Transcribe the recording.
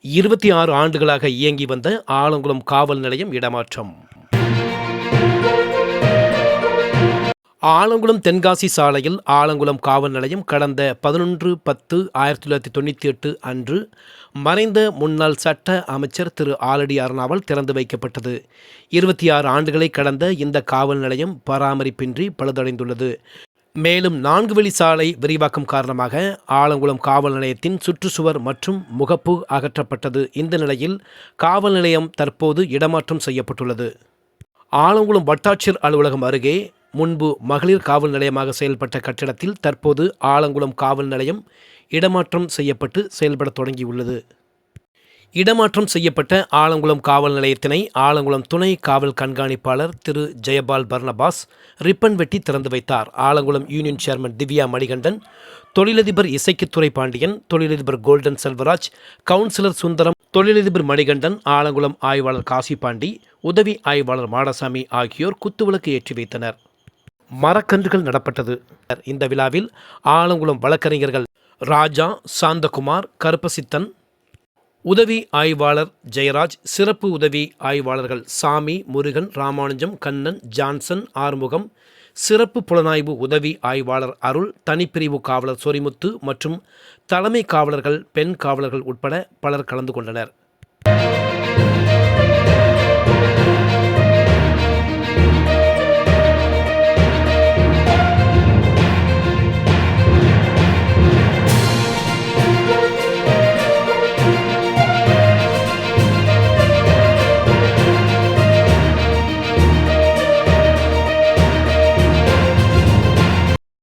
இருபத்தி ஆறு ஆண்டுகளாக இயங்கி வந்த ஆலங்குளம் காவல் நிலையம் இடமாற்றம். ஆலங்குளம் தென்காசி சாலையில் ஆலங்குளம் காவல் நிலையம் கடந்த பதினொன்று பத்து ஆயிரத்தி தொள்ளாயிரத்தி தொண்ணூற்றி எட்டு அன்று மறைந்த முன்னாள் சட்ட அமைச்சர் திரு ஆலடி அருணாவால் திறந்து வைக்கப்பட்டது. இருபத்தி ஆறு ஆண்டுகளை கடந்த இந்த காவல் நிலையம் பராமரிப்பின்றி பழுதடைந்துள்ளது. மேலும் நான்கு வழி சாலை விரிவாக்கம் காரணமாக ஆலங்குளம் காவல் நிலையத்தின் சுற்றுச்சுவர் மற்றும் முகப்பு அகற்றப்பட்டது. இந்த நிலையில் காவல் நிலையம் தற்போது இடமாற்றம் செய்யப்பட்டுள்ளது. ஆலங்குளம் வட்டாட்சியர் அலுவலகம் அருகே முன்பு மகளிர் காவல் நிலையமாக செயல்பட்ட கட்டிடத்தில் தற்போது ஆலங்குளம் காவல் நிலையம் இடமாற்றம் செய்யப்பட்டு செயல்பட தொடங்கியுள்ளது. இடமாற்றம் செய்யப்பட்ட ஆலங்குளம் காவல் நிலையத்தினை ஆலங்குளம் துணை காவல் கண்காணிப்பாளர் திரு ஜெயபால் பர்னபாஸ் ரிப்பன் வெட்டி திறந்து வைத்தார். ஆலங்குளம் யூனியன் சேர்மன் திவ்யா மணிகண்டன் தொழிலதிபர் இசைக்குத்துறை பாண்டியன் தொழிலதிபர் கோல்டன் செல்வராஜ் கவுன்சிலர் சுந்தரம் தொழிலதிபர் மணிகண்டன் ஆலங்குளம் ஆய்வாளர் காசிபாண்டி உதவி ஆய்வாளர் மாடசாமி ஆகியோர் குத்துவிளக்கு ஏற்றி வைத்தனர். மரக்கன்றுகள் நடப்பட்டது. இந்த விழாவில் ஆலங்குளம் வழக்கறிஞர்கள் ராஜா சாந்தகுமார் கருப்பசித்தன் உதவி ஆய்வாளர் ஜெயராஜ் சிறப்பு உதவி ஆய்வாளர்கள் சாமி முருகன் ராமானுஜம் கண்ணன் ஜான்சன் ஆறுமுகம் சிறப்பு புலனாய்வு உதவி ஆய்வாளர் அருள் தனிப்பிரிவு காவலர் சொரிமுத்து மற்றும் தலைமை காவலர்கள் பெண் காவலர்கள் உட்பட பலர் கலந்து கொண்டனர்.